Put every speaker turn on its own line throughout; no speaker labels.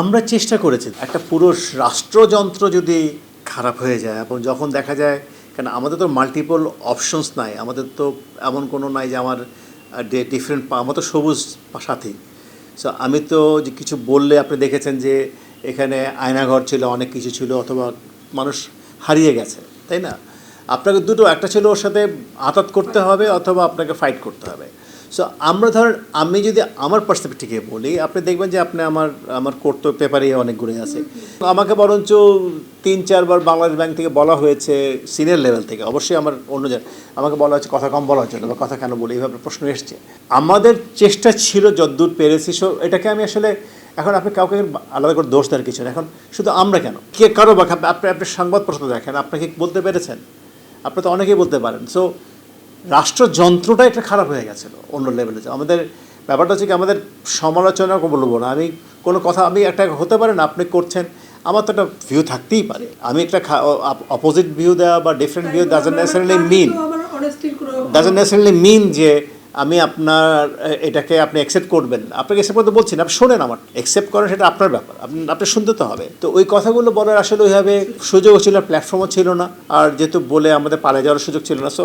আমরা চেষ্টা করেছি, একটা পুরো রাষ্ট্রযন্ত্র যদি খারাপ হয়ে যায়, এবং যখন দেখা যায়, কেন আমাদের তো মাল্টিপল অপশনস নাই, আমাদের তো এমন কোনো নাই যে আমার ডিফারেন্ট আমার তো সবুজ সাথী। সো আমি তো যে কিছু বললে আপনি দেখেছেন যে, এখানে আয়নাঘর ছিল, অনেক কিছু ছিল, অথবা মানুষ হারিয়ে গেছে, তাই না? আপনাকে দুটো, একটা ছিল ওর সাথে আতাত করতে হবে, অথবা আপনাকে ফাইট করতে হবে। সো আমরা ধরেন, আমি যদি আমার পার্সপেক্টিভ থেকে বলি, আপনি দেখবেন যে আপনি আমার আমার কর্তব্য পেপারে অনেকগুলো আছে। আমাকে বরঞ্চ তিন, চারবার বাংলাদেশ ব্যাংক থেকে বলা হয়েছে সিনিয়র লেভেল থেকে। অবশ্যই আমার অন্য জায়গায় আমাকে বলা হচ্ছে কথা কম বলার জন্য বা কথা কেন বলি এইভাবে প্রশ্ন এসছে। আমাদের চেষ্টা ছিল যদ্দূর পেরেছি, সো এটাকে আমি আসলে, এখন আপনি কাউকে আলাদা করে দোষ দেওয়ার কিছু না। এখন শুধু আমরা কেন? কে, কারও বা, আপনি আপনি সংবাদপত্র দেখেন আপনাকে বলতে পেরেছেন? আপনি তো অনেকেই বলতে পারেন। সো রাষ্ট্রযন্ত্রটা একটা খারাপ হয়ে গেছিল অন্য লেভেলে আমাদের ব্যাপারটা হচ্ছে কি আমাদের সমালোচনা বলব না। আমি কোনো কথা আমি একটা হতে পারে না আপনি করছেন আমার তো একটা ভিউ থাকতেই পারে। আমি একটা অপোজিট ভিউ দেওয়া বা different view doesn't necessarily mean doesn't necessarily mean যে আমি আপনার এটাকে আপনি অ্যাকসেপ্ট করবেন। আপনাকে অ্যাকসেপ্ট করতে বলছি না, আপনি শোনেন আমার। অ্যাকসেপ্ট করেন, সেটা আপনার ব্যাপার। আপনি আপনি শুনতে তো হবে। তো ওই কথাগুলো বলার আসলে ওইভাবে সুযোগও ছিল প্ল্যাটফর্মও ছিল না। আর যেহেতু বলে আমাদের পালিয়ে যাওয়ার সুযোগ ছিল না so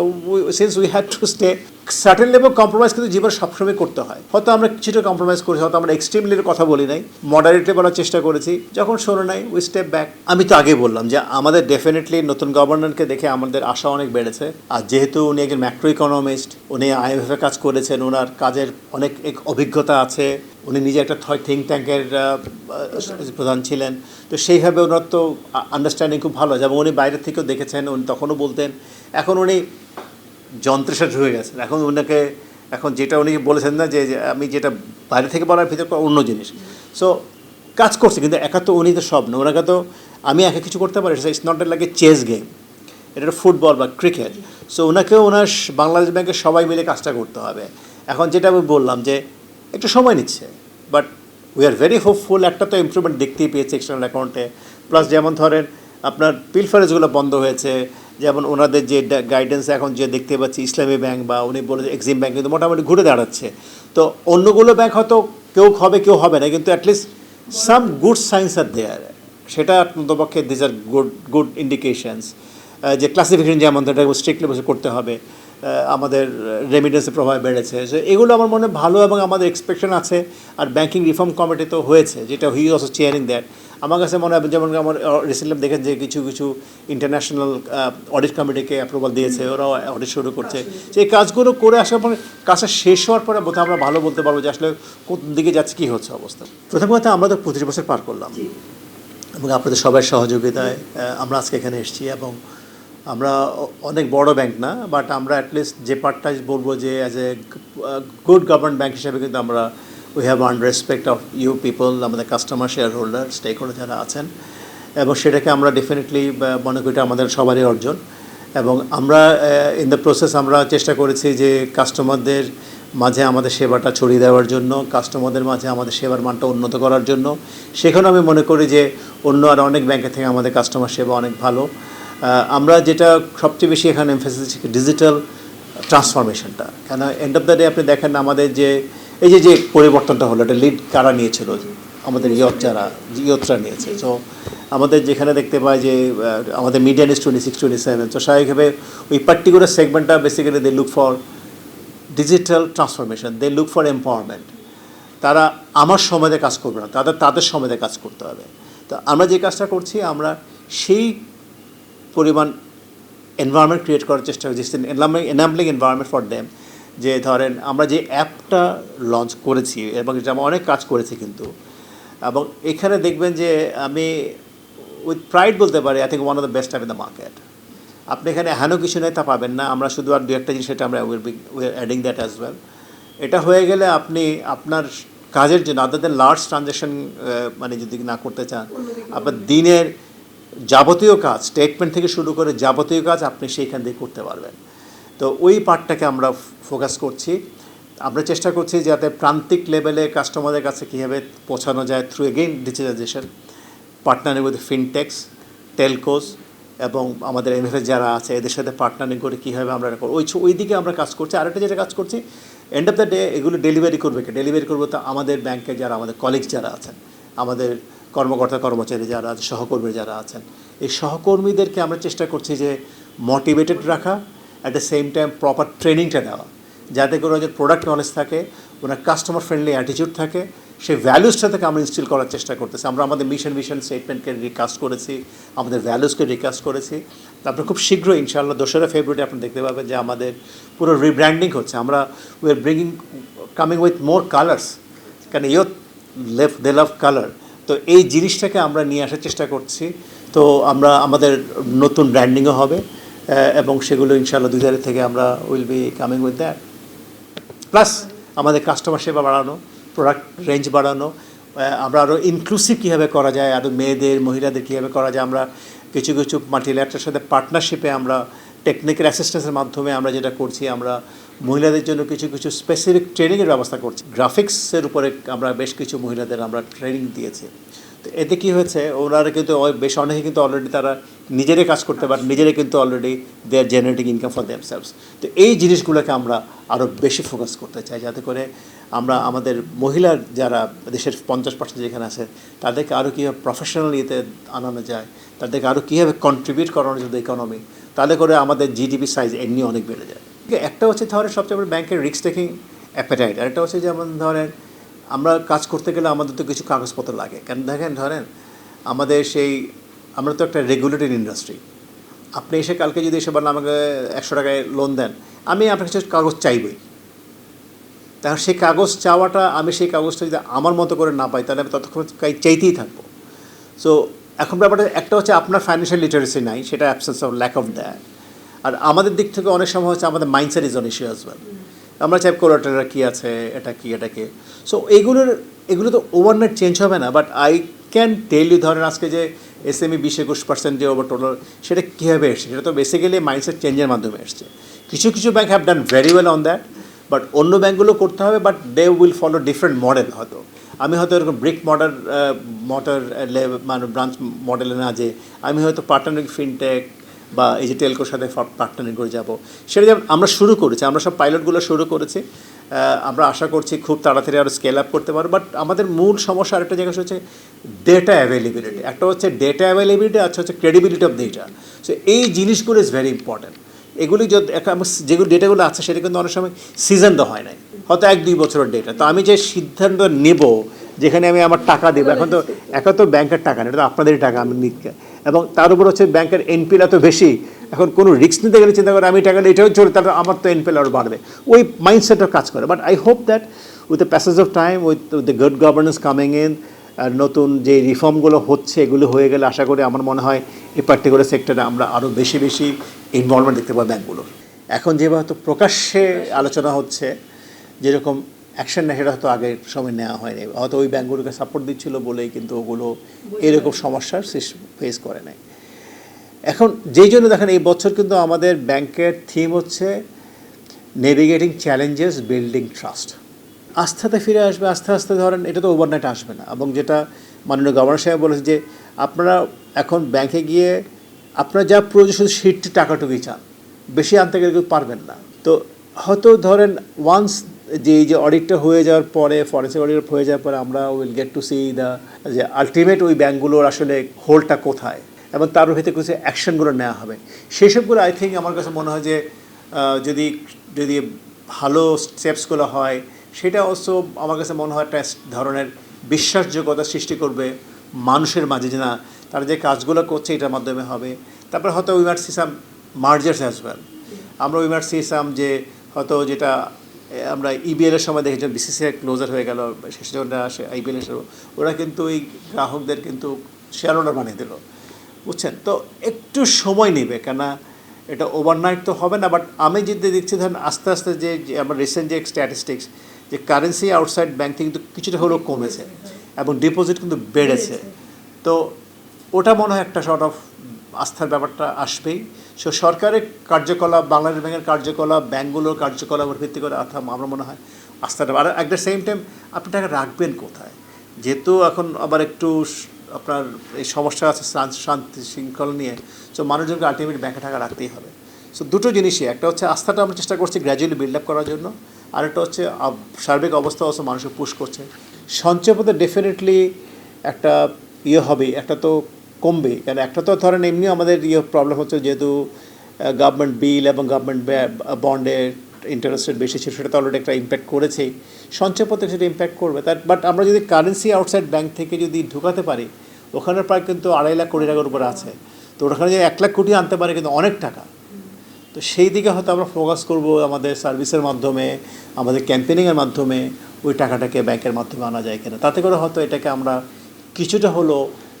since we had to stay certain level compromise কিন্তু জীবনে সবসময় করতে হয়। হয়তো আমরা কিছুটা কম্প্রোমাইজ করেছি, হয়তো আমরা এক্সট্রিমলির কথা বলি নাই। মডারেটলি বলার চেষ্টা করেছি। যখন শোনো নাই উই স্টেপ ব্যাক আমি তো আগে বললাম যে আমাদের ডেফিনেটলি নতুন গভর্নরকে দেখে আমাদের আশা অনেক বেড়েছে। আর যেহেতু উনি একজন ম্যাক্রো ইকোনমিস্ট উনি আইএমএফে কাজ করেছেন ওনার কাজের অনেক এক অভিজ্ঞতা আছে। উনি নিজে একটা থিঙ্ক ট্যাঙ্কের প্রধান ছিলেন। তো সেইভাবে ওনার তো আন্ডারস্ট্যান্ডিং খুব ভালো। যেমন উনি বাইরে থেকেও দেখেছেন, উনি তখনও বলতেন। এখন উনি যন্ত্রের সাথে ঢুকে গেছেন। এখন ওনাকে, এখন যেটা উনি বলেছেন না যে আমি যেটা বাইরে থেকে বলার ভিতরে অন্য জিনিস। সো কাজ করছে, কিন্তু একা তো উনি তো সব না। ওনাকে তো আমি একা কিছু করতে পারি it's not a chess game এটা ফুটবল বা ক্রিকেট। সো ওনাকেও ওনার বাংলাদেশ ব্যাংকের সবাই মিলে কাজটা করতে হবে। এখন যেটা আমি বললাম যে, একটু সময় নিচ্ছে। But we are very hopeful একটা তো ইমপ্রুভমেন্ট দেখতেই পেয়েছে এক্সটার্নাল অ্যাকাউন্টে প্লাস যেমন ধরেন, আপনার পিলফারেজগুলো বন্ধ হয়েছে। যেমন ওনাদের যে গাইডেন্স এখন যে দেখতে পাচ্ছি, ইসলামী ব্যাংক বা উনি বলে এক্সিম ব্যাংক কিন্তু মোটামুটি ঘুরে দাঁড়াচ্ছে। তো অন্যগুলো ব্যাংক হয়তো কেউ হবে কেউ হবে না, কিন্তু at least some good signs are there সেটা পক্ষে these are good good indications যে ক্লাসিফিকেশন যেমন এটা স্ট্রিক্টলি বসে করতে হবে আমাদের রেমিডেন্সের প্রভাব বেড়েছে। সো এগুলো আমার মনে ভালো এবং আমাদের এক্সপেকশন আছে। আর ব্যাংকিং রিফর্ম কমিটি তো হয়েছে, যেটা হি অলসো চেয়ারিং দ্যাট আমার কাছে মনে হয় যেমন আমার রিসেন্টলি দেখেন যে কিছু কিছু ইন্টারন্যাশনাল অডিট কমিটিকে অ্যাপ্রুভাল দিয়েছে ওরাও অডিট শুরু করছে। যে এই কাজগুলো করে আসার পরে কাজটা শেষ হওয়ার পরে বোধহয় আমরা ভালো বলতে পারব যে আসলে কোন দিকে যাচ্ছে কী হচ্ছে অবস্থা। প্রথম কথা আমরা তো পঁচিশ বছর পার করলাম। এবং আপনাদের সবার সহযোগিতায় আমরা আজকে এখানে এসেছি এবং আমরা অনেক বড় ব্যাংক না বাট আমরা অ্যাটলিস্ট যে পার্টটা বলব যে as a good government bank হিসেবে কিন্তু আমরা we have an respect of you people আমাদের customer shareholder stakeholder যারা আছেন। এবং সেটাকে আমরা ডেফিনেটলি মনে করি আমাদের সবারই অর্জন। এবং আমরা ইন দ্য প্রসেস আমরা চেষ্টা করেছি যে কাস্টমারদের মাঝে আমাদের সেবাটা ছড়িয়ে দেওয়ার জন্য কাস্টমারদের মাঝে আমাদের সেবার মানটা উন্নত করার জন্য। সেখানে আমি মনে করি যে অন্য আর অনেক ব্যাংকের থেকে আমাদের কাস্টমার সেবা অনেক ভালো। আমরা যেটা সবচেয়ে বেশি এখানে এমফেসিস ডিজিটাল ট্রান্সফরমেশনটা কেন এন্ড অফ দ্য ডে আপনি দেখেন আমাদের যে এই যে যে পরিবর্তনটা হলো, এটা লিড কারা নিয়েছিল? আমাদের ইয়ত যারা, ইয়তরা নিয়েছে। তো আমাদের যেখানে দেখতে পাই যে আমাদের median twenty six twenty seven তো স্বাভাবিকভাবে ওই particular সেগমেন্টটা basically they look for digital transformation they look for empowerment তারা আমার সময়তে কাজ করবে না, তাদের তাদের সময়তে কাজ করতে হবে। তো আমরা যে কাজটা করছি, আমরা সেই পরিমাণ এনভায়রনমেন্ট ক্রিয়েট করার চেষ্টা করছি এনাবলিং এনভায়রনমেন্ট ফর দেম যে ধরেন আমরা যে অ্যাপটা লঞ্চ করেছি এবং এটা আমরা অনেক কাজ করেছি কিন্তু, এবং এখানে দেখবেন যে আমি উইথ প্রাইড বলতে পারি I think one of the best app in the market আপনি এখানে হেন কিছু নেই তা পাবেন না, আমরা শুধু আর দু একটা জিনিস সেটা আমরা অ্যাডিং দ্যাট অ্যাজ ওয়েল এটা হয়ে গেলে আপনি আপনার কাজের জন্য আদার দেন লার্জ ট্রানজ্যাকশন মানে যদি না করতে চান, আপনার দিনের যাবতীয় কাজ স্টেটমেন্ট থেকে শুরু করে যাবতীয় কাজ আপনি সেইখান দিয়ে করতে পারবেন। তো ওই পার্টটাকে আমরা ফোকাস করছি। আমরা চেষ্টা করছি যাতে প্রান্তিক লেভেলে কাস্টমারদের কাছে কীভাবে পৌঁছানো যায় through again digitalization partnering with fintechs telcos এবং আমাদের এমএফএস যারা আছে, এদের সাথে পার্টনারিং করে কীভাবে আমরা করব। ওই ওই দিকে আমরা কাজ করছি। আরেকটা যেটা কাজ করছি এন্ড অফ দ্য ডে এগুলো ডেলিভারি করবে কে? ডেলিভারি করব তো আমাদের ব্যাংকে যারা, আমাদের কলিগস যারা আছেন, আমাদের কর্মকর্তা, কর্মচারী যারা আছে, সহকর্মী যারা আছেন, এই সহকর্মীদেরকে আমরা চেষ্টা করছি যে মোটিভেটেড রাখা at the same time proper ট্রেনিংটা দেওয়া যাতে করে ওদের প্রোডাক্ট নলেজ থাকে, ওনার কাস্টমার ফ্রেন্ডলি অ্যাটিটিউড থাকে, সেই ভ্যালুসটা থেকে আমরা ইনস্টিল করার চেষ্টা করতেছি। আমরা আমাদের মিশন মিশন স্টেটমেন্টকে রিকাস্ট করেছি, আমাদের ভ্যালুসকে রিকাস্ট করেছি। তারপরে খুব শীঘ্রই ইনশাআল্লাহ দোসরা ফেব্রুয়ারি আপনি দেখতে পাবেন যে আমাদের পুরো রিব্র্যান্ডিং হচ্ছে। আমরা we are bringing coming with more colours কারণ ইয়ত লেভ দে লাভ কালার তো এই জিনিসটাকে আমরা নিয়ে আসার চেষ্টা করছি। তো আমরা, আমাদের নতুন ব্র্যান্ডিংও হবে। এবং সেগুলো ইনশাল্লাহ দুই হাজার থেকে আমরা will be coming with that plus আমাদের কাস্টমার সেবা বাড়ানো প্রোডাক্ট রেঞ্জ বাড়ানো আমরা আরও ইনক্লুসিভ কীভাবে করা যায় আরও মেয়েদের, মহিলাদের কীভাবে করা যায়, আমরা কিছু কিছু মাল্টিল্যাটারের সাথে পার্টনারশিপে আমরা টেকনিক্যাল অ্যাসিস্ট্যান্সের মাধ্যমে আমরা যেটা করছি, আমরা মহিলাদের জন্য কিছু কিছু স্পেসিফিক ট্রেনিংয়ের ব্যবস্থা করছি। গ্রাফিক্সের উপরে আমরা বেশ কিছু মহিলাদের আমরা ট্রেনিং দিয়েছি। তো এতে কী হয়েছে, ওনারা কিন্তু বেশ অনেকে কিন্তু অলরেডি তারা নিজেরাই কাজ করতে পারে, নিজেরাই কিন্তু already they are generating income for themselves তো এই জিনিসগুলোকে আমরা আরও বেশি ফোকাস করতে চাই, যাতে করে আমরা আমাদের মহিলার যারা দেশের পঞ্চাশ পার্সেন্ট যেখানে আছে, তাদেরকে আরও কীভাবে প্রফেশনাল ইয়েতে আনানো যায়, তাদেরকে আরও কীভাবে কন্ট্রিবিউট করানো যায় ইকোনমি তাহলে করে আমাদের জিডিপি সাইজ এমনি অনেক বেড়ে যায়। একটা হচ্ছে ধরেন সবচেয়ে বড় ব্যাংকের রিস্ক টেকিং অ্যাপেটাইট আর একটা হচ্ছে যেমন ধরেন আমরা কাজ করতে গেলে আমাদের তো কিছু কাগজপত্র লাগে। কারণ দেখেন ধরেন আমাদের সেই আমরা তো একটা রেগুলেটেড ইন্ডাস্ট্রি আপনি এসে কালকে যদি এসে বলেন আমাকে একশো টাকায় লোন দেন, আমি আপনার কাছে কাগজ চাইবই। তাহলে সেই কাগজ চাওয়াটা, আমি সেই কাগজটা যদি আমার মতো করে না পাই, তাহলে আমি ততক্ষণ চাই- চাইতেই থাকব। সো এখন ব্যাপারটা একটা হচ্ছে আপনার ফাইন্যান্সিয়াল লিটারেসি নাই, সেটা absence of lack of that আর আমাদের দিক থেকে অনেক সময় হচ্ছে আমাদের মাইন্ডসেট ইজ ইস্যু অ্যাজ আমরা চাই কোলাটারা কী আছে, এটা কি এটা কি। সো এইগুলোর এগুলো তো ওভারনাইট চেঞ্জ হবে না but I can tell you ধরেন আজকে যে এস এম ই বিশ একুশ পার্সেন্ট যে ওভার টোটাল সেটা কীভাবে এসছে? সেটা তো বেসিক্যালি মাইন্ডসেট চেঞ্জের মাধ্যমে এসছে। কিছু কিছু bank have done very well on that but অন্য ব্যাঙ্কগুলো করতে হবে but they will follow different model হয়তো। আমি হয়তো এরকম ব্রিক মডেল মোটর মানে ব্রাঞ্চ মডেলে না যে, আমি হয়তো পার্টনারিং ফিনটেক বা এই যে টেলকোর সাথে পার্টনারিং করে যাব। সেটা যেমন আমরা শুরু করেছি, আমরা সব পাইলটগুলো শুরু করেছি। আমরা আশা করছি খুব তাড়াতাড়ি আরও স্কেল আপ করতে পারব বাট আমাদের মূল সমস্যা আরেকটা জায়গা হচ্ছে ডেটা অ্যাভেলেবিলিটি একটা হচ্ছে ডেটা অ্যাভেলেবিলিটি আর হচ্ছে ক্রেডিবিলিটি অফ ডেটা সো এই জিনিসগুলো ইজ ভেরি ইম্পর্ট্যান্ট এগুলি যেগুলো ডেটাগুলো আছে, সেটা কিন্তু অনেক সময় সিজন তো হয় নাই। হয়তো এক দুই বছরের ডেটা তো আমি যে সিদ্ধান্ত নেব, যেখানে আমি আমার টাকা দেবো, এখন তো এখন তো ব্যাংকের টাকা না এটা তো আপনাদেরই টাকা, আমি নিতে এবং তার উপর হচ্ছে ব্যাংকের এনপিএল এত বেশি। এখন কোনো রিস্ক নিতে গেলে চিন্তা করে, আমি টাকা এটাও চলে তাহলে আমার তো এনপিএল আরও বাড়বে। ওই মাইন্ডসেটও কাজ করে। But I hope that with the passage of time with the good governance coming in নতুন যে রিফর্মগুলো হচ্ছে এগুলো হয়ে গেলে আশা করি আমার মনে হয় এই পার্টিকুলার সেক্টরে আমরা আরও বেশি বেশি ইনভলভমেন্ট দেখতে পাবো ব্যাঙ্কগুলোর। এখন যেহেতু প্রকাশ্যে আলোচনা হচ্ছে যেরকম অ্যাকশন নেয় সেটা হয়তো আগের সময় নেওয়া হয়নি। হয়তো ওই ব্যাঙ্কগুলোকে সাপোর্ট দিচ্ছিল বলেই কিন্তু ওগুলো এরকম সমস্যার ফেস করে নাই। এখন যেই জন্য দেখেন এই বছর কিন্তু আমাদের ব্যাংকের থিম হচ্ছে নেভিগেটিং চ্যালেঞ্জেস বিল্ডিং ট্রাস্ট আস্থাতে ফিরে আসবে, আস্তে আস্তে ধরেন এটা তো ওভারনাইট আসবে না। এবং যেটা মাননীয় গভর্নর সাহেব বলেছে যে, আপনারা এখন ব্যাংকে গিয়ে আপনারা যা প্রয়োজন শুধু সিটটি টাকাটুকুই চান। বেশি আনতে গেলে কেউ পারবেন না। তো হয়তো ধরেন ওয়ান্স যে, এই যে অডিটটা হয়ে যাওয়ার পরে ফরেন্সিক অডিট হয়ে যাওয়ার পরে আমরা will get to see the যে আলটিমেট ওই ব্যাঙ্কগুলোর আসলে হোলটা কোথায়। এবং তার ভিতরে কিছু অ্যাকশনগুলো নেওয়া হবে। সেই সবগুলো আই থিঙ্ক আমার কাছে মনে হয় যে যদি যদি ভালো স্টেপসগুলো হয় সেটা অবশ্য আমার কাছে মনে হয় একটা ধরনের বিশ্বাসযোগ্যতা সৃষ্টি করবে মানুষের মাঝে যে না, তারা যে কাজগুলো করছে এটার মাধ্যমে হবে। তারপরে হয়তো we may see some mergers as well আমরা উই মার সি সাম যে হয়তো যেটা আমরা ইবিএল এর সময় দেখেছিলাম বিসিসিআই ক্লোজার হয়ে গেল, শেষ যখন আসে আইপিএল এর ওরা কিন্তু ওই গ্রাহকদের কিন্তু শেয়ার হোল্ডার বানিয়ে দিল। বুঝছেন? তো একটু সময় নেবে কেন এটা ওভারনাইট তো হবে না বাট আমি যদি দেখছি ধরেন আস্তে আস্তে যে আমার রিসেন্ট যে স্ট্যাটিস্টিক্স যে কারেন্সি আউটসাইড ব্যাংক থেকে কিন্তু কিছুটা হলেও কমেছে এবং ডিপোজিট কিন্তু বেড়েছে। তো ওটা মনে হয় একটা শর্ট অফ আস্থার ব্যাপারটা আসবেই। সো সরকারের কার্যকলাপ বাংলাদেশ ব্যাংকের কার্যকলাপ ব্যাংকগুলোর কার্যকলাপের ভিত্তি করে অর্থাৎ আমার মনে হয় আস্থাটা আর অ্যাট দ্য সেম টাইম আপনি টাকা রাখবেন কোথায়? যেহেতু এখন আবার একটু আপনার এই সমস্যা আছে শান- শান্তি শৃঙ্খলা নিয়ে সো মানুষজনকে আলটিমেট ব্যাংকে টাকা রাখতেই হবে। সো দুটো জিনিসই একটা হচ্ছে আস্থাটা আমরা চেষ্টা করছি গ্র্যাজুয়ালি বিল্ড আপ করার জন্য আর একটা হচ্ছে সার্বিক অবস্থা অবশ্য মানুষকে পুশ করছে। সঞ্চয়পথে ডেফিনেটলি একটা ইয়ে হবে, একটা তো কমবে। কারণ একটা তো ধরেন এমনি আমাদের ইয়ে প্রবলেম হচ্ছে যেহেতু গভর্নমেন্ট বিল এবং গভর্নমেন্ট বন্ডের ইন্টারেস্ট রেট বেশি ছিল, সেটা তো অলরেডি একটা ইম্প্যাক্ট করেছেই সঞ্চয়পত্রে সেটা ইম্প্যাক্ট করবে। তার বাট আমরা যদি কারেন্সি আউটসাইড ব্যাংক থেকে যদি ঢুকাতে পারি, ওখানে প্রায় কিন্তু আড়াই লাখ কোটি টাকার উপর আছে। তো ওখানে যদি এক লাখ কোটি আনতে পারে কিন্তু অনেক টাকা। তো সেই দিকে হয়তো আমরা ফোকাস করব আমাদের সার্ভিসের মাধ্যমে, আমাদের ক্যাম্পেনিংয়ের মাধ্যমে, ওই টাকাটাকে ব্যাংকের মাধ্যমে আনা যায় কিনা। তাতে করে হয়তো এটাকে আমরা কিছুটা হলো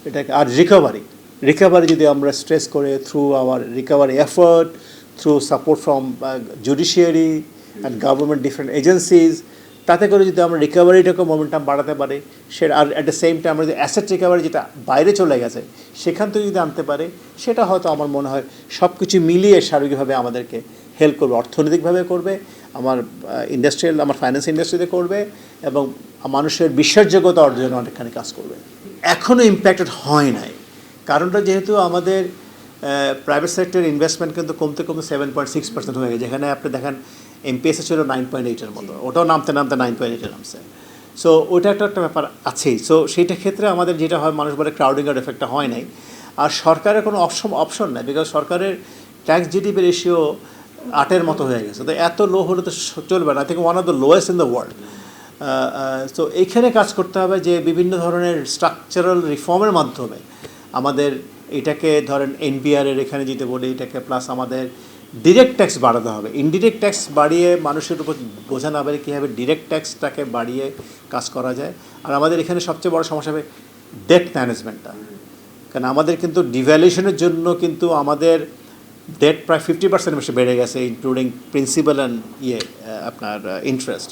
এটাকে, আর রিকভারি রিকভারি যদি আমরা স্ট্রেস করে through our recovery effort through support from judiciary and government different agencies তাতে করে যদি আমরা রিকভারিটাকে মোমেন্টাম বাড়াতে পারি, সে আর অ্যাট দ্য সেম টাইম আমরা যদি অ্যাসেট রিকভারি যেটা বাইরে চলে গেছে, সেখান থেকে যদি আনতে পারে, সেটা হয়তো আমার মনে হয় সব কিছু মিলিয়ে সার্বিকভাবে আমাদেরকে হেল্প করবে, অর্থনৈতিকভাবে করবে, আমার ইন্ডাস্ট্রিয়াল আমার ফাইন্যান্স ইন্ডাস্ট্রিতে করবে, এবং মানুষের বিশ্বাসযোগ্যতা অর্জনে অনেকখানি কাজ করবে। এখনও ইম্প্যাক্টেড হয় নাই। কারণটা যেহেতু আমাদের প্রাইভেট সেক্টর ইনভেস্টমেন্ট কিন্তু কমতে কমতে সেভেন পয়েন্ট সিক্স পার্সেন্ট হয়ে গেছে। যেখানে আপনি দেখেন এমপিএসে ছিল নাইন পয়েন্ট এইটের মতো। ওটাও নামতে নামতে নাইন পয়েন্ট এইটে নামছে। সো ওইটা একটা একটা ব্যাপার আছেই। সো সেইটা ক্ষেত্রে আমাদের যেটা হয়, মানুষ বলে ক্রাউডিংয়ের এফেক্টটা হয় নাই। আর সরকারের কোনো অপশন অপশন নেই বিকজ সরকারের ট্যাক্স জিডিপি রেশিও আটের মতো হয়ে গেছে। তো এত লো হলে তো চলবে না। থেকে one of the lowest in the world তো এইখানে কাজ করতে হবে যে বিভিন্ন ধরনের স্ট্রাকচারাল রিফর্মের মাধ্যমে আমাদের এটাকে ধরেন এনপিআর এর এখানে যেটা বলি, এটাকে প্লাস আমাদের ডিরেক্ট ট্যাক্স বাড়াতে হবে। ইনডিরেক্ট ট্যাক্স বাড়িয়ে মানুষের উপর বোঝা না পারে কীভাবে ডিরেক্ট ট্যাক্সটাকে বাড়িয়ে কাজ করা যায়। আর আমাদের এখানে সবচেয়ে বড় সমস্যা হবে ডেট ম্যানেজমেন্টটা কারণ আমাদের কিন্তু ডিভ্যালুয়েশনের জন্য কিন্তু আমাদের ডেট প্রায় ফিফটি পার্সেন্ট বেশি বেড়ে গেছে ইনক্লুডিং প্রিন্সিপাল অ্যান্ড ইয়ে আপনার ইন্টারেস্ট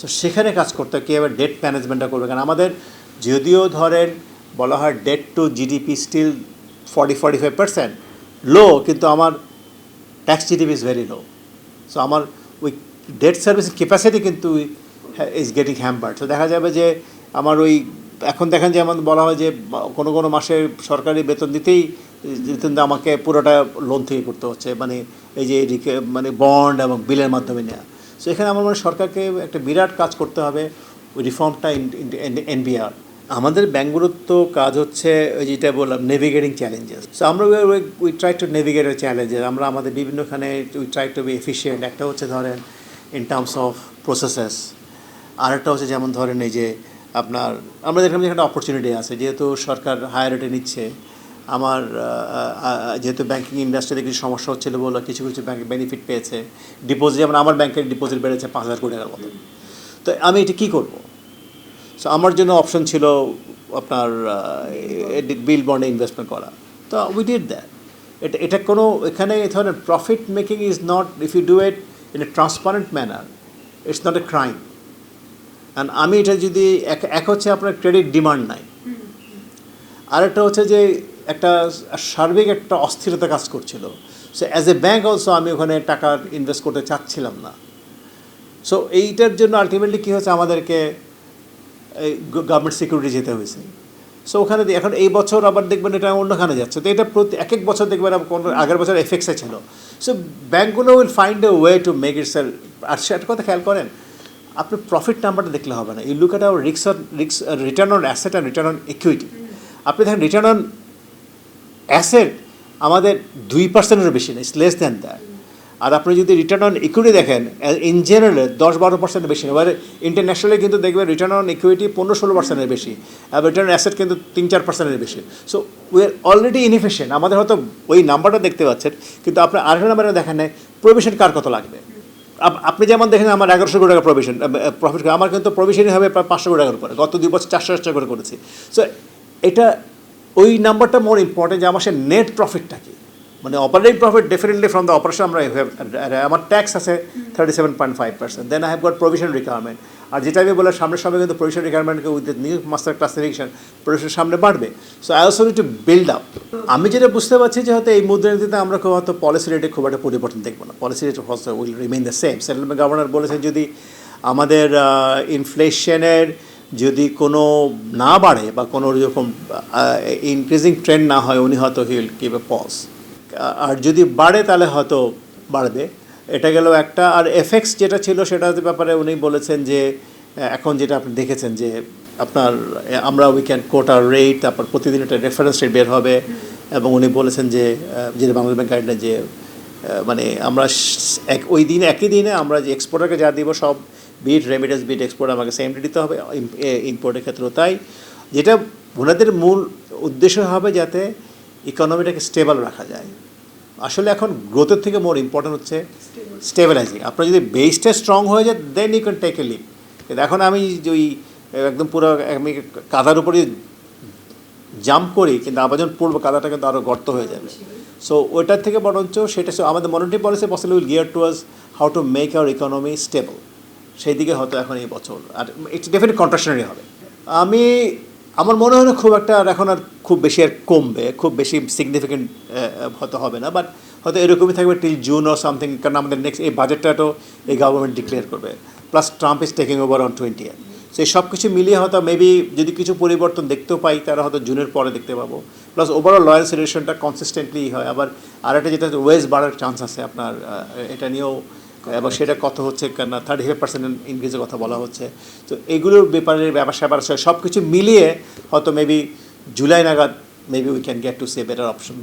সো সেখানে কাজ করতে কীভাবে ডেট ম্যানেজমেন্টটা করবে। কারণ আমাদের যদিও ধরেন বলা হয় debt to GDP still forty forty five percent low কিন্তু আমার GDP is very low so আমার ওই ডেট সার্ভিসের ক্যাপাসিটি কিন্তু ইজ গেটিং হ্যাম্পার্ড তো দেখা যাবে যে আমার ওই, এখন দেখেন যেমন বলা হয় যে কোনো কোনো মাসে সরকারি বেতন দিতেই দিতেন আমাকে পুরোটা লোন থেকে করতে হচ্ছে মানে এই যে মানে বন্ড এবং বিলের মাধ্যমে নেওয়া সো এখানে আমার মনে সরকারকে একটা বিরাট কাজ করতে হবে, ওই রিফর্মটা এনবিআর আমাদের ব্যাঙ্কগুলোর তো কাজ হচ্ছে ওই যেটা বললাম নেভিগেটিং চ্যালেঞ্জেস সো আমরা we try to navigate challenges আমরা আমাদের বিভিন্নখানে we try to be efficient একটা হচ্ছে ধরেন ইন টার্মস অফ প্রসেসেস আরেকটা হচ্ছে যেমন ধরেন এই যে আপনার, আমরা দেখলাম যে এখানে অপরচুনিটি আছে। যেহেতু সরকার হায়ার রেটে নিচ্ছে, আমার যেহেতু ব্যাঙ্কিং ইন্ডাস্ট্রিতে কিছু সমস্যা হচ্ছিল বলে কিছু কিছু ব্যাংক বেনিফিট পেয়েছে। ডিপোজিট যেমন আমার ব্যাংকের ডিপোজিট বেড়েছে পাঁচ হাজার কোটি টাকার মতো। তো আমি এটা কী করব? সো আমার জন্য অপশন ছিল আপনার বিল বন্ডে ইনভেস্টমেন্ট করা। তো উই ডিড দ্যাট এটা এটা কোনো, এখানে এই ধরনের profit making is not if you do it in a transparent manner it's not a crime and আমি এটা যদি, এক এক হচ্ছে আপনার ক্রেডিট ডিমান্ড নাই। আরেকটা হচ্ছে যে, একটা সার্বিক একটা অস্থিরতা কাজ করছিল। So as a bank also আমি ওখানে টাকা ইনভেস্ট করতে চাচ্ছিলাম না। সো এইটার জন্য আলটিমেটলি কী হচ্ছে আমাদেরকে গভর্নমেন্ট সিকিউরিটি যেতে হয়েছে। সো ওখানে এখন এই বছর আবার দেখবেন এটা অন্যখানে যাচ্ছে। তো এটা প্রতি এক এক বছর দেখবেন কোনো আগের বছর এফেক্টসে ছিল। সো ব্যাঙ্কগুলো will find a way to make it sell আর সে একটা কথা খেয়াল করেন আপনি প্রফিট নাম্বারটা দেখলে হবে না। You look at our risks risks return on asset and return on equity আপনি দেখেন রিটার্ন অন অ্যাসেট আমাদের দুই পার্সেন্টেরও বেশি নেই লেস দ্যান দ্যাট আর আপনি যদি রিটার্ন অন ইকুইটি দেখেন ইন জেনারেল দশ বারো পার্সেন্টের বেশি এবার ইন্টারন্যাশনালি কিন্তু দেখবেন রিটার্ন অন ইকুইটি পনেরো ষোলো পার্সেন্টের বেশি, আর রিটার্ন অ্যাসেট কিন্তু তিন চার পার্সেন্টের বেশি। So we are already inefficient আমাদের হয়তো ওই নাম্বারটা দেখতে পাচ্ছেন, কিন্তু আপনার আরেকটা নাম্বারে দেখেন নাই প্রভিশন কার কত লাগবে? আপনি যেমন দেখেন আমার এগারোশো কোটি টাকা প্রভিশন প্রফিট আমার কিন্তু প্রভিশনই হবে প্রায় পাঁচশো কোটি টাকার উপরে। গত দুই বছর চারশো টাকা করে করেছি। সো এটা, ওই নাম্বারটা মোর ইম্পর্টেন্ট যে, আমার সে নেট প্রফিটটা কি? মানে operating profit definitely from the operation আমরা আমার ট্যাক্স আছে thirty seven point five percent then I have got provision requirement আর যেটা আমি বলে সামনের সামনে কিন্তু provision রিকোয়ারমেন্টকে with new master classification provision সামনে বাড়বে। So I also to build up আমি যেটা বুঝতে পারছি যে হয়তো এই মুদ্রানীতিতে আমরা খুব হয়তো পলিসি রেটে খুব একটা পরিবর্তন দেখব না। Policy rate will remain the same settlement governor বলেছেন, যদি আমাদের ইনফ্লেশনের যদি কোনো না বাড়ে বা কোনো রকম ইনক্রিজিং ট্রেন্ড না হয়, উনি হয়তো হিল কিপ এ পজ আর যদি বাড়ে তাহলে হয়তো বাড়বে। এটা গেল একটা, আর এফেক্টস যেটা ছিল সেটার ব্যাপারে উনি বলেছেন যে এখন যেটা আপনি দেখেছেন যে, আপনার আমরা উই ক্যান কোটার রেট তারপর প্রতিদিন একটা রেফারেন্স রেট বের হবে এবং উনি বলেছেন যে যেটা বাংলাদেশ ব্যাংক গাইডলাইন যে মানে আমরা এক, ওই দিন, একই দিনে আমরা যে এক্সপোর্টারকে যা দিব, সব বিট রেমিডেন্স বিট এক্সপোর্ট আমাকে সেম দিতে হবে ইম্পোর্টের ক্ষেত্রেও তাই। যেটা ওনাদের মূল উদ্দেশ্য হবে যাতে ইকোনমিটাকে স্টেবল রাখা যায়। আসলে এখন গ্রোথের থেকে মোর ইম্পর্টেন্ট হচ্ছে স্টেবিলাইজিং আপনার যদি বেসটা স্ট্রং হয়ে যায় then you can take a leap কিন্তু এখন আমি যে ওই একদম পুরো আমি কাদার উপরে জাম্প করি কিন্তু আবার যখন পড়ব কাদাটা কিন্তু আরও গর্ত হয়ে যাবে। সো ওইটার থেকে বরঞ্চ সেটা আমাদের monetary policy possible will gear towards how to make our economy stable সেই দিকে হয়তো এখন এই বছর। আর ইটস ডেফিনেট কন্ট্রাকশনারি হবে। আমি আমার মনে হয় না খুব একটা এখন আর খুব বেশি আর কমবে, খুব বেশি সিগনিফিকেন্ট হয়তো হবে না বাট হয়তো এরকমই থাকবে টিল জুন ও সামথিং কারণ আমাদের নেক্সট এই বাজেটটা তো এই গভর্নমেন্ট ডিক্লেয়ার করবে। Plus Trump is taking over on twenty year সেই সব কিছু মিলিয়ে হয়তো মেবি যদি কিছু পরিবর্তন দেখতেও পাই, তারা হয়তো জুনের পরে দেখতে পাবো। প্লাস ওভারঅল লয়াল সিচুয়েশনটা কনসিস্টেন্টলি হয়। আবার আর একটা যেটা ওয়েজ বাড়ার চান্স আছে আপনার এটা নিয়েও এবং সেটা কত হচ্ছে কেন থার্টি ফাইভ পার্সেন্ট ইনক্রিজের কথা বলা হচ্ছে। তো এগুলোর ব্যাপারে ব্যবসা ব্যবসা সব কিছু মিলিয়ে হয়তো মেবি জুলাই নাগাদ maybe we can get to say better option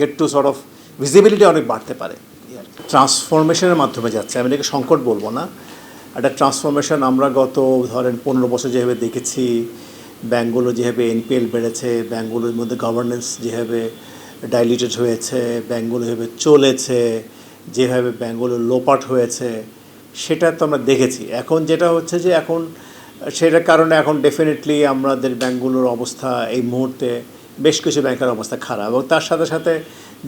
get to sort of visibility অনেক বাড়তে পারে। ট্রান্সফরমেশনের মাধ্যমে যাচ্ছে আমি এটাকে সংকট বলব না। একটা ট্রান্সফরমেশন আমরা গত ধরেন পনেরো বছর যেভাবে দেখেছি ব্যাঙ্কগুলো যেভাবে এনপিএল বেড়েছে ব্যাঙ্কগুলোর মধ্যে গভর্নেন্স যেভাবে ডাইলিউটেড হয়েছে ব্যাঙ্কগুলো যেভাবে চলেছে যেভাবে ব্যাঙ্কগুলো লোপাট হয়েছে, সেটা তো আমরা দেখেছি। এখন যেটা হচ্ছে যে এখন, সেটার কারণে এখন ডেফিনেটলি আমাদের ব্যাঙ্কগুলোর অবস্থা এই মুহূর্তে বেশ কিছু ব্যাংকের অবস্থা খারাপ। এবং তার সাথে সাথে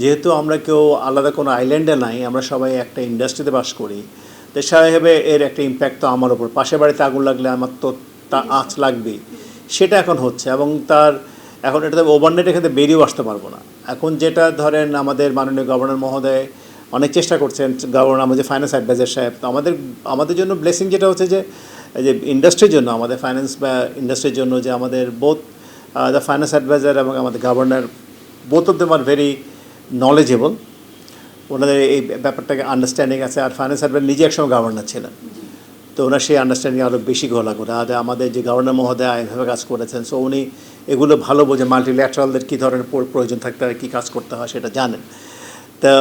যেহেতু আমরা কেউ আলাদা কোনো আইল্যান্ডে নাই, আমরা সবাই একটা ইন্ডাস্ট্রিতে বাস করি, তো স্বাভাবিকভাবে এর একটা ইম্প্যাক্ট তো আমার ওপর পাশের বাড়িতে আগুন লাগলে আমার তো তা আঁচ লাগবেই। সেটা এখন হচ্ছে এবং তার, এখন এটা ওভারনাইট এখানে বেরিয়েও আসতে পারব না। এখন যেটা ধরেন আমাদের মাননীয় গভর্নর মহোদয় অনেক চেষ্টা করছেন গভর্নর আমাদের ফাইন্যান্স অ্যাডভাইজার সাহেব। তো আমাদের আমাদের জন্য ব্লেসিং যেটা হচ্ছে যে যে ইন্ডাস্ট্রির জন্য, আমাদের ফাইন্যান্স বা ইন্ডাস্ট্রির জন্য যে আমাদের বোথ দ্য ফাইন্যান্স অ্যাডভাইজার এবং আমাদের governor both of them are very knowledgeable ওনাদের এই ব্যাপারটাকে আন্ডারস্ট্যান্ডিং আছে। আর ফাইন্যান্স অ্যাডভাইজার নিজে একসময় গভর্নর ছিলেন। তো ওনার সেই আন্ডারস্ট্যান্ডিং আরও বেশি ঘোলা করে। আর আমাদের যে গভর্নর মহোদয় এভাবে কাজ করেছেন সো উনি এগুলো ভালো বোঝে মাল্টিল্যাটারালদের কী ধরনের প্র- প্রয়োজন থাকতে হয় কী কাজ করতে হয় সেটা জানেন। তা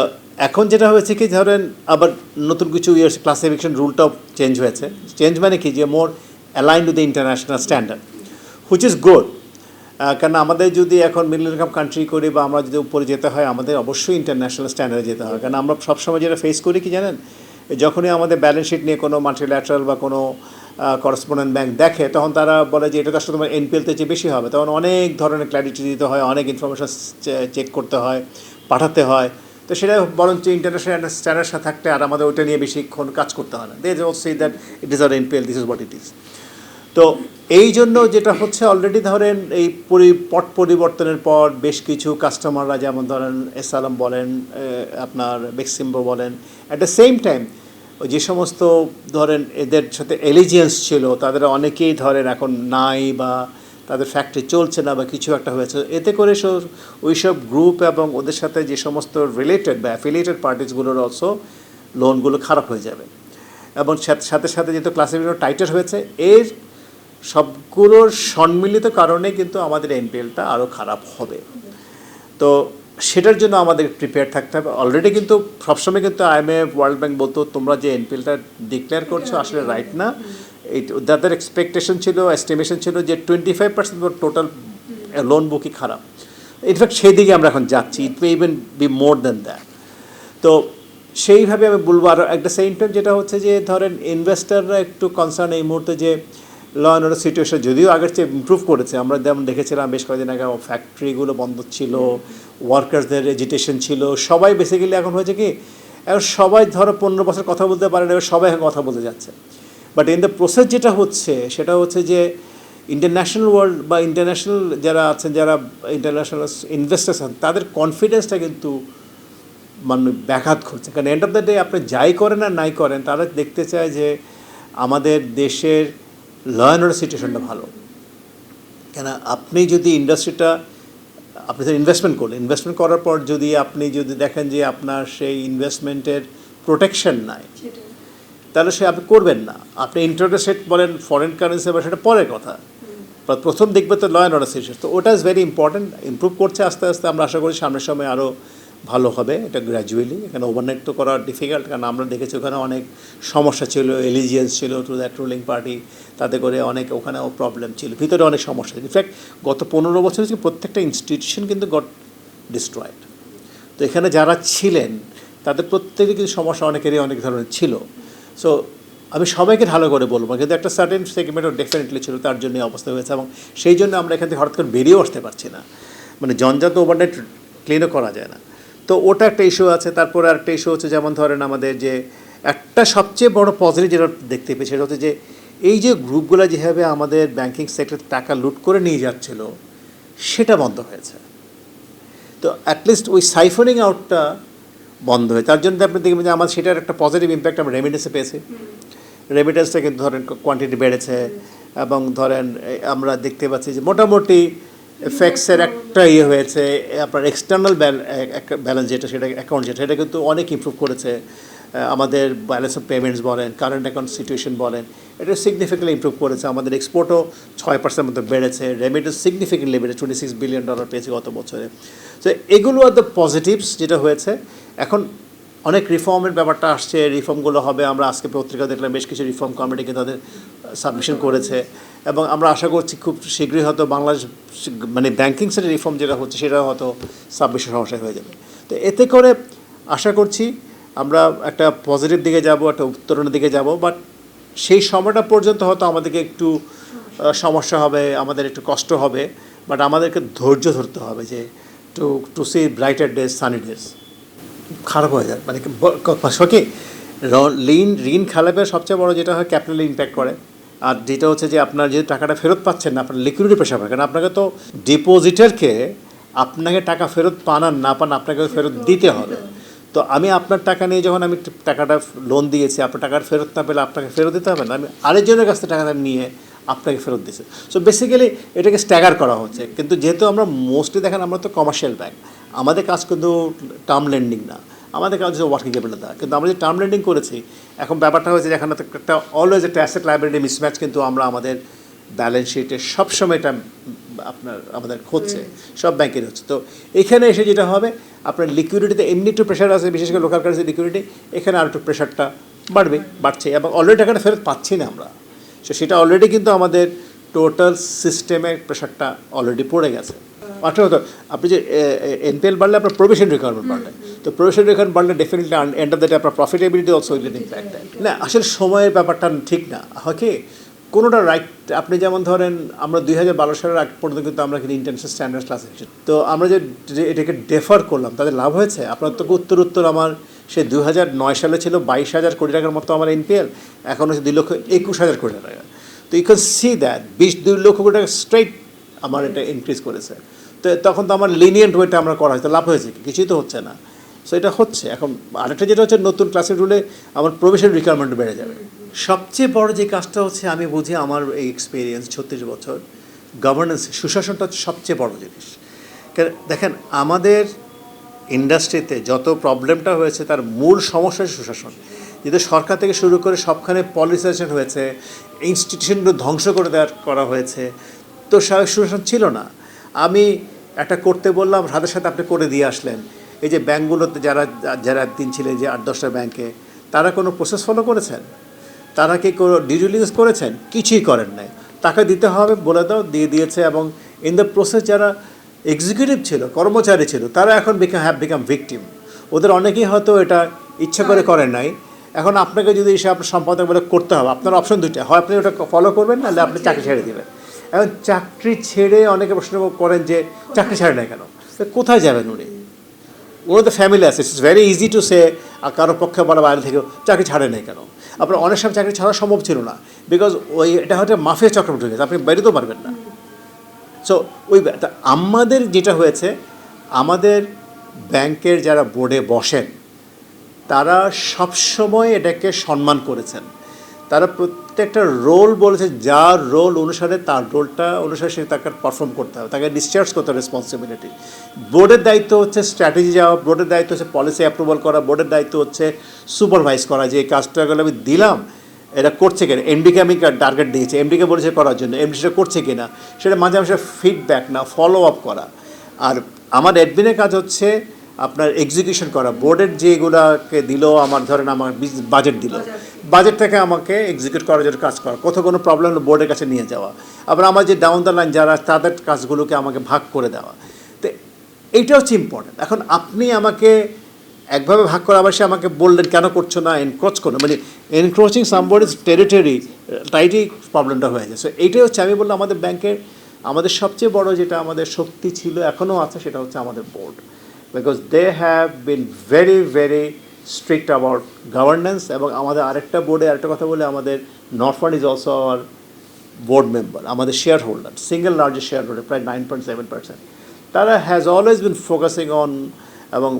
এখন যেটা হয়েছে কি, ধরেন আবার নতুন কিছু ইয়ার্স ক্লাসিফিকেশন রুলটাও চেঞ্জ হয়েছে। চেঞ্জ মানে কি? যে more align to the international standard which is good কারণ আমাদের যদি এখন মিডল ইনকাম কান্ট্রি করি বা আমরা যদি উপরে যেতে হয়, আমাদের অবশ্যই ইন্টারন্যাশনাল স্ট্যান্ডার্ডে যেতে হয় কারণ আমরা সবসময় যেটা ফেস করি কি জানেন? যখনই আমাদের ব্যালেন্স শিট নিয়ে কোনো মাল্টিল্যাটারাল বা কোনো করসপন্ডেন্ট ব্যাংক দেখে, তখন তারা বলে যে এটা তো আসলে তোমার এনপিএলতে চেয়ে বেশি হবে। তখন অনেক ধরনের ক্ল্যারিটি দিতে হয়, অনেক ইনফরমেশন চেক করতে হয়, পাঠাতে হয়। তো সেটা বরঞ্চ ইন্টারন্যাশনাল স্ট্যান্ডার্ড সাথে থাকতে আর আমাদের ওইটা নিয়ে বেশিক্ষণ কাজ করতে হয় না। They say that it is R NPL this is what it is তো এই জন্য যেটা হচ্ছে অলরেডি ধরেন এই পরি পট পরিবর্তনের পর বেশ কিছু কাস্টমাররা যেমন ধরেন এসালাম বলেন এ, আপনার বেক্সিম্বো বলেন অ্যাট দ্য সেম টাইম যে সমস্ত ধরেন এদের সাথে এলিজিয়েন্স ছিল তাদের অনেকেই ধরেন এখন নাই বা তাদের ফ্যাক্টরি চলছে না বা কিছু একটা হয়েছে। এতে করে ওই সব- গ্রুপ এবং ওদের সাথে যে সমস্ত রিলেটেড বা অ্যাফিলিয়েটেড পার্টিসগুলোর অলসো লোনগুলো খারাপ হয়ে যাবে। এবং সাথে সাথে যেহেতু ক্লাসিফিকেশন টাইটার হয়েছে, এর সবগুলোর সম্মিলিত কারণে কিন্তু আমাদের এনপিএলটা আরও খারাপ হবে। তো সেটার জন্য আমাদের প্রিপেয়ার থাকতে হবে। অলরেডি কিন্তু সবসময় কিন্তু আইএমএফ ওয়ার্ল্ড ব্যাংক বলতো, তোমরা যে এনপিএলটা ডিক্লেয়ার করছ, আসলে রাইট না। এই তাদের এক্সপেকটেশন ছিল এস্টিমেশন ছিল যে twenty five percent total loan বুকই খারাপ। ইনফ্যাক্ট সেই দিকে আমরা এখন যাচ্ছি it may even be more than that তো সেইভাবে আমি বলব আর একটা সেম টাইম যেটা হচ্ছে যে, ধরেন ইনভেস্টাররা একটু কনসার্ন এই মুহূর্তে যে ল অ্যান্ড অর্ডার সিচুয়েশন যদিও আগের চেয়ে ইমপ্রুভ করেছে, আমরা যেমন দেখেছিলাম বেশ কয়েকদিন আগে ফ্যাক্টরিগুলো বন্ধ ছিল ওয়ার্কার্সদের এজিটেশন ছিল, সবাই বেসিক্যালি এখন হয়েছে কি, এখন সবাই ধরো পনেরো বছর কথা বলতে পারে না সবাই এখন কথা বলতে যাচ্ছে। বাট ইন দ্য প্রসেস যেটা হচ্ছে, সেটা হচ্ছে যে ইন্টারন্যাশনাল ওয়ার্ল্ড বা ইন্টারন্যাশনাল যারা আছেন, যারা ইন্টারন্যাশনাল ইনভেস্টার্স আছেন, তাদের কনফিডেন্সটা কিন্তু মানে ব্যাঘাত ঘটছে। কারণ এন্ড অফ দ্য ডে আপনি যাই করেন আর নাই করেন, তারা দেখতে চায় যে আমাদের দেশের ল সিচুয়েশনটা ভালো। কেন আপনি যদি ইন্ডাস্ট্রিটা আপনি তো ইনভেস্টমেন্ট করলেন ইনভেস্টমেন্ট করার পর যদি আপনি যদি দেখেন যে আপনার সেই ইনভেস্টমেন্টের প্রোটেকশন নাই তাহলে সে আপনি করবেন না। আপনি ইন্টারেস্ট রেট বলেন ফরেন কারেন্সি বা সেটা পরের কথা। প্রথম দেখবে তো ল অ্যান্ড অর্ডার সিচুয়েশন তো ওটা ইজ ভেরি ইম্পর্ট্যান্ট ইমপ্রুভ করছে আস্তে আস্তে। আমরা আশা করি সামনের সময় আরও ভালো হবে। এটা গ্র্যাজুয়ালি এখানে ওভারনাইট তো করা ডিফিকাল্ট কারণ আমরা দেখেছি ওখানে অনেক সমস্যা ছিল। এলিজিয়েন্স ছিল টু দ্যাট রুলিং পার্টি তাতে করে অনেক ওখানেও প্রবলেম ছিল। ভিতরে অনেক সমস্যা। ছিল ইনফ্যাক্ট গত পনেরো বছর হচ্ছে প্রত্যেকটা ইনস্টিটিউশন কিন্তু গট ডিস্ট্রয়েড তো এখানে যারা ছিলেন তাদের প্রত্যেকের কিন্তু সমস্যা অনেকেরই অনেক ধরনের ছিল। সো আমি সবাইকে ভালো করে বলব, কিন্তু একটা সার্টেন সেগমেন্টও ডেফিনেটলি ছিল, তার জন্য অবস্থা হয়েছে এবং সেই জন্য আমরা এখান থেকে হঠাৎ করে বেরিয়েও আসতে পারছি না। মানে জঞ্জাত ওভারনাইট ক্লিনও করা যায় না। তো ওটা একটা ইস্যু আছে, তারপরে আরেকটা ইস্যু হচ্ছে যেমন ধরেন আমাদের যে একটা সবচেয়ে বড় পজিটিভ যেটা দেখতে পেয়েছি, সেটা হচ্ছে যে এই যে গ্রুপগুলো যেভাবে আমাদের ব্যাংকিং সেক্টর টাকা লুট করে নিয়ে যাচ্ছিল, সেটা বন্ধ হয়েছে। তো অ্যাটলিস্ট ওই সাইফনিং আউটটা বন্ধ হয়ে তার জন্য আপনি দেখবেন যে আমার সেটার একটা পজিটিভ ইম্প্যাক্ট আমরা রেমিডেন্সে পেয়েছি। রেমিডেন্সটা কিন্তু ধরেন কোয়ান্টিটি বেড়েছে এবং ধরেন আমরা দেখতে পাচ্ছি যে মোটামুটি ফ্যাক্সের একটা ইয়ে হয়েছে আপনার এক্সটার্নাল ব্যালেন্স যেটা সেটা অ্যাকাউন্ট যেটা সেটা কিন্তু অনেক ইম্প্রুভ করেছে। আমাদের ব্যালেন্স অফ পেমেন্টস বলেন কারেন্ট অ্যাকাউন্ট সিচুয়েশন বলেন এটা সিগনিফিকেন্টলি ইমপ্রুভ করেছে। আমাদের এক্সপোর্টও ছয় পার্সেন্ট মতো বেড়েছে। রেমিডেন্স সিগনিফিকেন্টলি বেড়েছে টোয়েন্টি সিক্স বিলিয়ন ডলার পেয়েছে গত বছরে। তো এগুলো আর দ্য পজিটিভস যেটা হয়েছে। এখন অনেক রিফর্মের ব্যাপারটা আসছে রিফর্মগুলো হবে, আমরা আজকে পত্রিকা দেখলাম, বেশ কিছু রিফর্ম কমিটিকে তাদের সাবমিশন করেছে। এবং আমরা আশা করছি খুব শীঘ্রই হয়তো বাংলাদেশ মানে ব্যাংকিং সেক্টর রিফর্ম যেটা হচ্ছে সেটা হয়তো সাবমিশন সমস্যা হয়ে যাবে। তো এতে করে আশা করছি আমরা একটা পজিটিভ দিকে যাব, একটা উত্তরণের দিকে যাব বাট সেই সময়টা পর্যন্ত হয়তো আমাদেরকে একটু সমস্যা হবে, আমাদের একটু কষ্ট হবে বাট আমাদেরকে ধৈর্য ধরতে হবে যে to to see brighter days sunny days খারাপ হয়ে যায়। মানে কি ঋণ ঋণ খারাপের সবচেয়ে বড় যেটা হয় ক্যাপিটাল ইম্প্যাক্ট করে। আর যেটা হচ্ছে যে আপনার যে টাকাটা ফেরত পাচ্ছেন না, আপনার লিকুইডিটি প্রেশার হয় কারণ আপনাকে তো ডিপোজিটারকে আপনাকে টাকা ফেরত পান আর না পান আপনাকে ফেরত দিতে হবে। তো আমি আপনার টাকা নিয়ে যখন আমি টাকাটা লোন দিয়েছি, আপনার টাকার ফেরত না পেলে আপনাকে ফেরত দিতে হবে না। আমি আরেকজনের কাছ থেকে টাকাটা নিয়ে আপনাকে ফেরত দিচ্ছে সো বেসিক্যালি এটাকে স্ট্যাগার করা হচ্ছে। কিন্তু যেহেতু আমরা মোস্টলি দেখেন, আমরা তো কমার্শিয়াল ব্যাংক আমাদের কাজ কিন্তু টার্ম লেন্ডিং না। আমাদের কাজ হচ্ছে ওয়ার্কিং ক্যাপিটাল দেওয়া কিন্তু আমরা যে টার্ম লেন্ডিং করেছি এখন ব্যাপারটা হয়েছে যে এখানে তো একটা অলওয়েজ একটা অ্যাসেট লাইব্রেরি মিসম্যাচ কিন্তু আমরা আমাদের ব্যালেন্স শিটে সবসময় এটা আপনার আমাদের হচ্ছে সব ব্যাংকের হচ্ছে। তো এখানে এসে যেটা হবে আপনার লিকুইডিটিতে এমনি একটু প্রেশার আছে বিশেষ করে লোকাল কারেন্সি লিকুইডিটি এখানে আর একটু প্রেশারটা বাড়বে বাড়ছে। এবং অলরেডি টাকাটা ফেরত পাচ্ছি না আমরা। সো সেটা অলরেডি কিন্তু আমাদের টোটাল সিস্টেমের প্রেশারটা অলরেডি পড়ে গেছে। কথা আপনি যে এনপিএল বাড়লে আপনার প্রভিশন রিকোয়ারমেন্ট বাড়লে। তো প্রভিশন রিকোয়ারমেন্ট বাড়লে definitely end of the day আপনার প্রফিটেবিলিটি অলসো উইল ইম্প্যাক্ট না আসলে সময়ের ব্যাপারটা ঠিক না। হয় কি? কোনোটা রাইট আপনি যেমন ধরেন আমরা দুই হাজার বারো সালের আগ পর্যন্ত কিন্তু আমরা কিন্তু ইন্টারন্যাশনাল স্ট্যান্ডার্ড ক্লাস তো আমরা যে এটাকে ডেফার করলাম তাদের লাভ হয়েছে? আপনার তো উত্তর উত্তর আমার সে দু হাজার নয় সালে ছিল বাইশ হাজার কোটি টাকার মতো আমার এনপিএল এখন হচ্ছে দুই লক্ষ একুশ হাজার কোটি টাকা। তো ইউ ক্যান সি দ্যাট বিশ দুই লক্ষ কোটি টাকা স্ট্রেট আমার এটা ইনক্রিজ করেছে। তখন তো আমার লিনিয়েন্ট ওয়েটা আমরা করা হয়েছে, লাভ হয়েছে কিছুই তো হচ্ছে না। সো এটা হচ্ছে। এখন আরেকটা যেটা হচ্ছে, নতুন ক্লাসের রুলে আমার প্রবেশের রিকোয়ারমেন্ট বেড়ে যাবে। সবচেয়ে বড় যে কাজটা হচ্ছে, আমি বুঝি আমার এই এক্সপিরিয়েন্স ছত্রিশ বছর গভর্নেন্স সুশাসনটা হচ্ছে সবচেয়ে বড় জিনিস। দেখেন, আমাদের ইন্ডাস্ট্রিতে যত প্রবলেমটা হয়েছে, তার মূল সমস্যা সুশাসন। যেহেতু সরকার থেকে শুরু করে সবখানে পলিসাইজেশন হয়েছে ইনস্টিটিউশনগুলো ধ্বংস করে দেওয়ার, করা হয়েছে, তো সুশাসন ছিল না। আমি একটা করতে বললাম সাথে সাথে আপনি করে দিয়ে আসলেন। এই যে ব্যাঙ্কগুলোতে যারা যারা দিন ছিলেন যে আট দশটা ব্যাংকে তারা কোনো প্রসেস ফলো করেছেন? তারা কি কোনো ডিজিটালিজ করেছেন? কিছুই করেন নাই। তাকে দিতে হবে বলে দাও দিয়ে দিয়েছে এবং ইন দ্য প্রসেস যারা এক্সিকিউটিভ ছিল কর্মচারী ছিল তারা এখন বিকাম হ্যাভ বিকাম ভিকটিম ওদের অনেকেই হয়তো এটা ইচ্ছা করে করেন নাই। এখন আপনাকে যদি এসে আপনার সম্পাদক বলে করতে হবে আপনার অপশন দুইটা। হয় আপনি ওটা ফলো করবেন নাহলে আপনি চাকরি ছেড়ে দেবেন। এখন চাকরি ছেড়ে অনেকে প্রশ্ন করেন যে চাকরি ছাড়ে না কেন? কোথায় যাবেন উনি? ওর তো ফ্যামিলি আছে it's very easy to say কারোর পক্ষে বলা বাইরে থেকে চাকরি ছাড়ে নাই কেন? আপনার অনেক সময় চাকরি ছাড়া সম্ভব ছিল না বিকজ ওই এটা হয়তো মাফিয়া চক্র ঢুকে গেছে, আপনি বেরোতেও পারবেন না। সো ওই আমাদের যেটা হয়েছে, আমাদের ব্যাংকের যারা বোর্ডে বসেন, তারা সবসময় এটাকে সম্মান করেছেন। তারা প্রত্যেকটা রোল বলেছে, যার রোল অনুসারে তার রোলটা অনুসারে সে তাকে পারফর্ম করতে হবে, তাকে ডিসচার্জ করতে হবে রেসপন্সিবিলিটি বোর্ডের দায়িত্ব হচ্ছে স্ট্র্যাটেজি যাওয়া বোর্ডের দায়িত্ব হচ্ছে পলিসি অ্যাপ্রুভাল করা বোর্ডের দায়িত্ব হচ্ছে সুপারভাইজ করা, যে এই কাজটা গেলে আমি দিলাম, এটা করছে কিনা এমডিকে আমি টার্গেট দিয়েছি এমডিকে বলেছে করার জন্য এমডি সেটা করছে কিনা, সেটা মাঝে মাঝে ফিডব্যাক না ফলো আপ করা। আর আমার অ্যাডমিনের কাজ হচ্ছে আপনার এক্সিকিউশন করা। বোর্ডের যেগুলোকে দিল আমার ধরেন আমার বাজেট দিল। বাজেট থেকে আমাকে এক্সিকিউট করার জন্য কাজ করা। কোথাও কোনো প্রবলেম হলে বোর্ডের কাছে নিয়ে যাওয়া। আবার আমার যে ডাউন দ্য লাইন যারা তাদের কাজগুলোকে আমাকে ভাগ করে দেওয়া। তো এইটা হচ্ছে ইম্পর্টেন্ট এখন আপনি আমাকে একভাবে ভাগ করে আবার সে আমাকে বললেন কেন করছ না? এনক্রোচ করো। মানে এনক্রোচিং সামবডিজ টেরিটরি তাইটাই প্রবলেমটা হয়ে যায়। সো এইটাই হচ্ছে আমি বললাম আমাদের ব্যাংকের আমাদের সবচেয়ে বড় যেটা আমাদের শক্তি ছিল এখনও আছে সেটা হচ্ছে আমাদের board because they have been very very strict about governance এবং আমাদের আরেকটা বোর্ডে আরেকটা কথা বলে আমাদের north fund is also our board member আমাদের share holder single largest share holder প্রায় নাইন পয়েন্ট সেভেন পার্সেন্ট তারা has always been focusing on এবং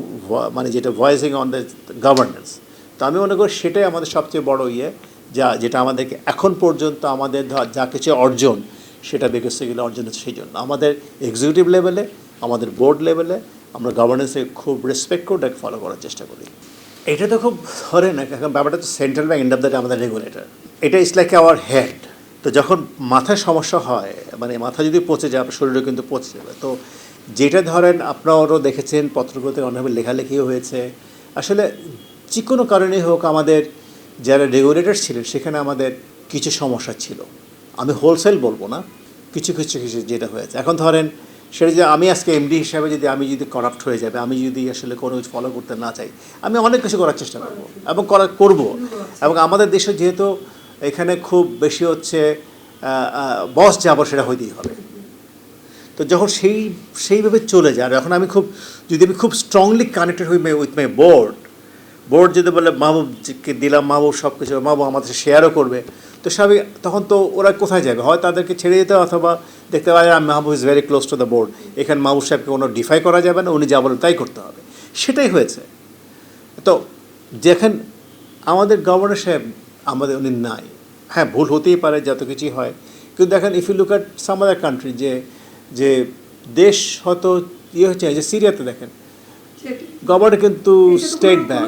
মানে যেটা ভয়েসিং অন দ্য গভর্নেন্স তো আমি মনে করি সেটাই আমাদের সবচেয়ে বড় ইয়ে যা, যেটা আমাদেরকে এখন পর্যন্ত আমাদের যা কিছু অর্জন, সেটা বিকশিত অর্জন হচ্ছে সেই জন্য। আমাদের এক্সিকিউটিভ লেভেলে আমাদের বোর্ড লেভেলে আমরা গভর্নেন্সে খুব রেসপেক্ট করে ওটাকে ফলো করার চেষ্টা করি। এটা তো খুব ধরে না ব্যাপারটা তো central bank end of the আমাদের রেগুলেটর এটা ইজ লাইক আওয়ার হেড তো যখন মাথায় সমস্যা হয় মানে মাথা যদি পচে যায়, আপনার কিন্তু পচে যাবে। তো যেটা ধরেন, আপনারও দেখেছেন, পত্রগুলোতে অনেকভাবে লেখালেখিও হয়েছে। আসলে যে কোনো কারণেই হোক আমাদের যারা রেগুলেটর ছিলেন, সেখানে আমাদের কিছু সমস্যা ছিল। আমি হোলসেল বলব না, কিছু কিছু কিছু যেটা হয়েছে। এখন ধরেন সেটা যে আমি আজকে এমডি হিসাবে যদি আমি যদি করাপ্ট হয়ে যাবে আমি যদি আসলে কোনো কিছু ফলো করতে না চাই, আমি অনেক কিছু করার চেষ্টা করব এবং করা, করব। এবং আমাদের দেশে যেহেতু এখানে খুব বেশি হচ্ছে বস যাব সেটা হইতেই হবে। তো যখন সেই, সেইভাবে চলে যায় এখন আমি খুব, যদি আমি খুব স্ট্রংলি কানেক্টেড হই উইথ মাই বোর্ড বোর্ড যদি বলে, মাহবুবকে দিলাম, মাহবুব সব কিছু মাহবুব আমাদের শেয়ারও করবে। তো স্বাভাবিক, তখন তো ওরা কোথায় যাবে? হয় তাদেরকে ছেড়ে হবে অথবা দেখতে যায় Mahbub is very close to the board এখানে মাহবুব সাহেবকে কোনো ডিফাই করা যাবে না, উনি যা বলেন তাই করতে হবে। সেটাই হয়েছে। তো যেখান, আমাদের গভর্নর সাহেব আমাদের, উনি নাই। হ্যাঁ ভুল হতেই পারে, যত কিছুই হয়। কিন্তু দেখেন if you look at some other country যে যে দেশ হয়তো ইয়ে হচ্ছে যে সিরিয়াতে দেখেন গভর্নর কিন্তু স্টেট ব্যাংক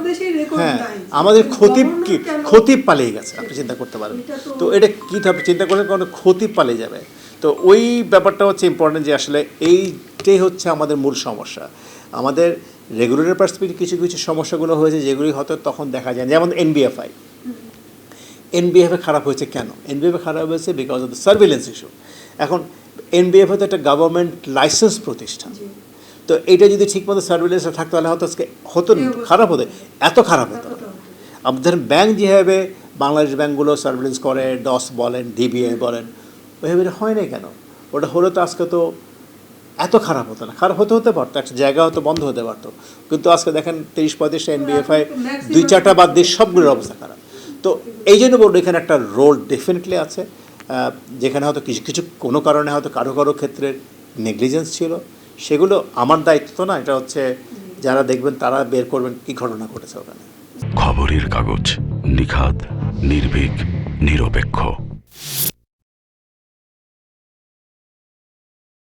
হ্যাঁ আমাদের খতিব
গভর্নর
কি?
কেন-
পালিয়ে গেছে আপনি চিন্তা করতে পারেন।
তো-
এটা কী আপনি চিন্তা করলে কোনো খতিব পালিয়ে যাবে। তো ওই ব্যাপারটা হচ্ছে ইম্পর্টেন্ট যে আসলে এইটাই হচ্ছে আমাদের মূল সমস্যা। আমাদের রেগুলেটর পার্সপেক্টিভ কিছু কিছু সমস্যাগুলো হয়েছে যেগুলি হয়তো তখন দেখা যায় না। যেমন এনবিএফআই এনবিএফএ খারাপ হয়েছে কেন? এনবিএফএ খারাপ হয়েছে because of the surveillance issue এখন এনবিএফএ তো একটা গভর্নমেন্ট লাইসেন্স প্রতিষ্ঠান। তো এটা যদি ঠিকমতো সার্ভিলেন্সে থাকতো তাহলে হয়তো আজকে হতো না, খারাপ হতো এত খারাপ হতো। আমাদের ব্যাংক যেভাবে বাংলাদেশ ব্যাংকগুলো সার্ভিলেন্স করে ডস বলেন ডিবিআই বলেন ওইভাবে হয় না কেন? ওটা হলে তো আজকে তো এত খারাপ হতো না। খারাপ হতে হতে পারতো একটা জায়গা হয়তো বন্ধ হতে পারতো। কিন্তু আজকে দেখেন তিরিশ পঁয়ত্রিশটা এনবিএফআই
maximum-
দুই চারটা বাদ দিয়ে সবগুলোর অবস্থা খারাপ। তো এই জন্য বলব এখানে একটা রোল ডেফিনেটলি আছে। যেখানে হয়তো কিছু কিছু কোনো কারণে হয়তো কারও কারও ক্ষেত্রে নেগলিজেন্স ছিল। সেগুলো আমার দায়িত্ব না, এটা হচ্ছে যারা দেখবেন তারা বের করবেন কি ঘটনা ঘটেছে ওখানে।
খবরের কাগজ নিখাত নির্ভীক, নিরপেক্ষ।